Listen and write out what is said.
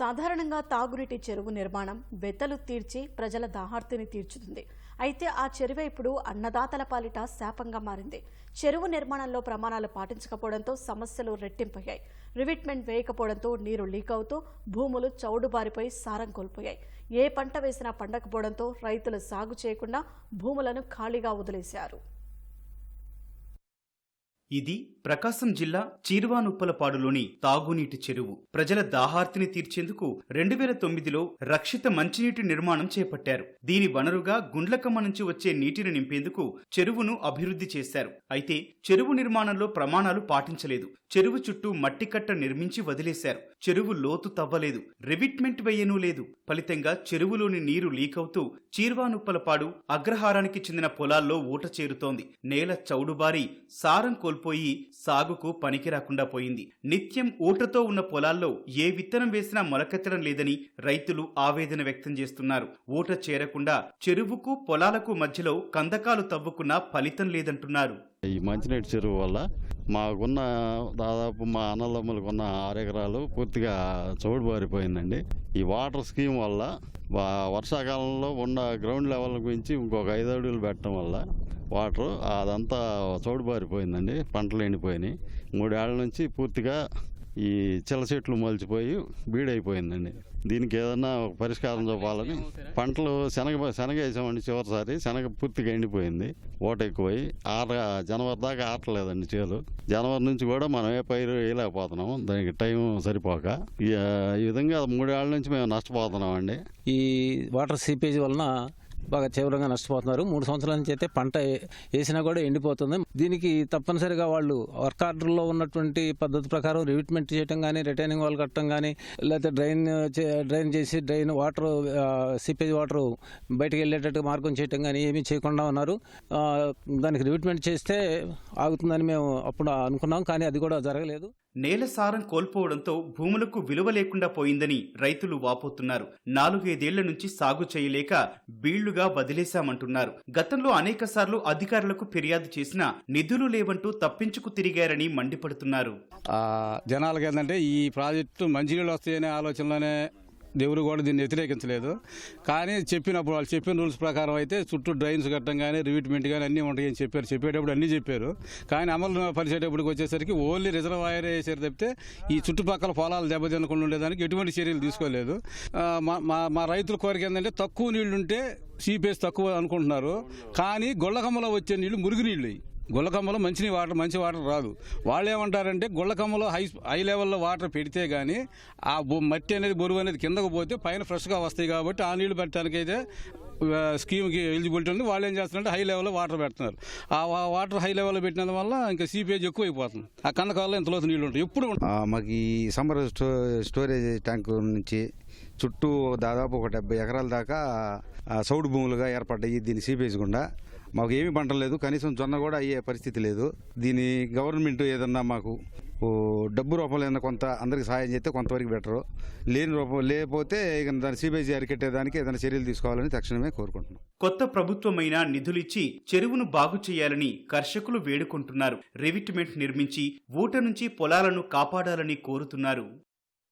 సాధారణంగా తాగునీటి చెరువు నిర్మాణం వెతలు తీర్చి ప్రజల దాహార్తిని తీర్చుతుంది. అయితే ఆ చెరువే ఇప్పుడు అన్నదాతల పాలిట శాపంగా మారింది. చెరువు నిర్మాణంలో ప్రమాణాలు పాటించకపోవడంతో సమస్యలు రెట్టింపయ్యాయి. రివిట్మెంట్ వేయకపోవడంతో నీరు లీక్ అవుతూ భూములు చౌడుబారిపోయి సారం కోల్పోయాయి. ఏ పంట వేసినా పండకపోవడంతో రైతులు సాగు చేయకుండా భూములను ఖాళీగా వదిలేశారు. ఇది ప్రకాశం జిల్లా చీర్వానుప్పలపాడులోని తాగునీటి చెరువు. ప్రజల దాహార్తిని తీర్చేందుకు రెండు వేల తొమ్మిదిలో రక్షిత మంచినీటి నిర్మాణం చేపట్టారు. దీని వనరుగా గుండ్లకమ్మ నుంచి వచ్చే నీటిని నింపేందుకు చెరువును అభివృద్ధి చేశారు. అయితే చెరువు నిర్మాణంలో ప్రమాణాలు పాటించలేదు. చెరువు చుట్టూ మట్టి కట్ట నిర్మించి వదిలేశారు. చెరువు లోతు తవ్వలేదు. రివిట్మెంట్ వేయనూ లేదు. ఫలితంగా చెరువులోని నీరు లీక్ అవుతూ చీర్వానుప్పలపాడు అగ్రహారానికి చెందిన పొలాల్లో ఊట చేరుతోంది. నేల చౌడుబారి సారం కోల్పోయి సాగుకు పనికి రాకుండా పోయింది. నిత్యం ఊటతో ఉన్న పొలాల్లో ఏ విత్తనం వేసినా మొలకెత్తడం లేదని రైతులు ఆవేదన వ్యక్తం చేస్తున్నారు. ఊట చేరకుండా చెరువుకు పొలాలకు మధ్యలో కందకాలు తవ్వుకున్నా ఫలితం లేదంటున్నారు. ఈ మంచినీటి చెరువు వల్ల మాకున్న దాదాపు మా అన్నదమ్ములకున్న ఆరు ఎకరాలు పూర్తిగా చౌడుబారిపోయిందండి. ఈ వాటర్ స్కీమ్ వల్ల వర్షాకాలంలో ఉన్న గ్రౌండ్ లెవెల్ గురించి ఇంకొక ఐదు అడుగులు పెట్టడం వల్ల వాటర్ అదంతా చౌడుబారిపోయిందండి పంటలు ఎండిపోయినాయి మూడేళ్ళ నుంచి పూర్తిగా ఈ చిల్ల చెట్లు మొలిచిపోయి బీడైపోయిందండి. దీనికి ఏదన్నా ఒక పరిష్కారం చూపాలని పంటలు శనగ శనగ వేసామండి చివరిసారి. శనగ పూర్తిగా ఎండిపోయింది ఓట ఎక్కువై ఆట జనవరి దాకా ఆటలేదండి చేలు జనవరి నుంచి కూడా మనం ఏ పైరు వేయలేకపోతున్నాం దానికి టైం సరిపోక. ఈ ఈ విధంగా మూడేళ్ళ నుంచి మేము నష్టపోతున్నాం అండి ఈ వాటర్ సీపేజ్ వలన బాగా తీవ్రంగా నష్టపోతున్నారు. మూడు సంవత్సరాల నుంచి అయితే పంట వేసినా కూడా ఎండిపోతుంది. దీనికి తప్పనిసరిగా వాళ్ళు వర్క్ ఆర్డర్లో ఉన్నటువంటి పద్ధతి ప్రకారం రివిట్మెంట్ చేయటం కానీ రిటైనింగ్ వాల్ కట్టడం కానీ లేకపోతే డ్రైన్ చే- డ్రైన్ చేసి డ్రైన్ వాటర్ సిపేజ్ వాటర్ బయటకు వెళ్ళేటట్టు మార్గం చేయటం కానీ ఏమీ చేయకుండా ఉన్నారు. దానికి రివిట్మెంట్ చేస్తే ఆగుతుందని మేము అప్పుడు అనుకున్నాం. కానీ అది కూడా జరగలేదు. నేల సారం కోల్పోవడంతో భూములకు విలువ లేకుండా పోయిందని రైతులు వాపోతున్నారు. నాలుగైదేళ్ళ నుంచి సాగు చేయలేక బీళ్ళుగా వదిలేశామంటున్నారు. గతంలో అనేక సార్లు అధికారులకు ఫిర్యాదు చేసినా నిధులు లేవంటూ తప్పించుకు తిరిగారని మండిపడుతున్నారు. ఆ, ఏంటంటే ఈ ప్రాజెక్టు మంచినీళ్ళు వస్తాయనే ఆలోచనలోనే దేవుడు కూడా దీన్ని వ్యతిరేకించలేదు. కానీ చెప్పినప్పుడు వాళ్ళు చెప్పిన రూల్స్ ప్రకారం అయితే చుట్టూ డ్రైన్స్ కట్టడం కానీ రివిట్మెంట్ కానీ అన్నీ ఉంటాయని చెప్పారు. చెప్పేటప్పుడు అన్నీ చెప్పారు. కానీ అమలు పరిచేటప్పటికి వచ్చేసరికి ఓన్లీ రిజర్వాయర్ వేసారు తప్పితే ఈ చుట్టుపక్కల పొలాలు దెబ్బతినకుండా ఉండేదానికి ఎటువంటి చర్యలు తీసుకోలేదు. మా- మా మా రైతుల కోరిక ఏంటంటే తక్కువ నీళ్ళుంటే సీపేస్ తక్కువ అనుకుంటున్నారు. కానీ గొళ్ళకమ్మలో వచ్చే నీళ్ళు మురుగు గుళ్ళకమ్మలో మంచినీ మంచి వాటర్ మంచి వాటర్ రాదు. వాళ్ళు ఏమంటారంటే గుళ్ళకమ్మలో హై హై లెవెల్లో వాటర్ పెడితే కానీ ఆ మట్టి అనేది బరువు అనేది కిందకు పోతే పైన ఫ్రెష్గా వస్తాయి కాబట్టి ఆ నీళ్ళు పెట్టడానికైతే స్కీమ్కి ఎలిజిబిలిటీ ఉంది. వాళ్ళు ఏం చేస్తున్నారంటే హై లెవెల్లో వాటర్ పెడుతున్నారు. ఆ వాటర్ హై లెవెల్లో పెట్టినందు వల్ల ఇంకా సీపేజ్ ఎక్కువ అయిపోతుంది ఆ కందకాలలో ఇంతలో నీళ్ళు ఉంటాయి. ఎప్పుడు మాకు ఈ సమ్మర్ స్టో స్టోరేజ్ ట్యాంక్ నుంచి చుట్టూ దాదాపు ఒక డెబ్బై ఎకరాల దాకా సౌడు భూములుగా ఏర్పడ్డాయి. దీని సీపేజ్ గుండా మాకు ఏమీ పంట లేదు కనీసం జొన్న కూడా అయ్యే పరిస్థితి లేదు. దీని గవర్నమెంట్ ఏదన్నా మాకు ఓ, డబ్బు రూపంలో ఏదన్నా కొంత అందరికి సహాయం చేస్తే కొంతవరకు బెటరు. లేని రూపం లేకపోతే ఇక దాని సిబిఐసి అరికెట్టేదానికి ఏదైనా చర్యలు తీసుకోవాలని తక్షణమే కోరుకుంటున్నాం. కొత్త ప్రభుత్వమైన నిధులిచ్చి చెరువును బాగు చేయాలని కర్షకులు వేడుకుంటున్నారు. రెవిట్మెంట్ నిర్మించి ఊట నుంచి పొలాలను కాపాడాలని కోరుతున్నారు.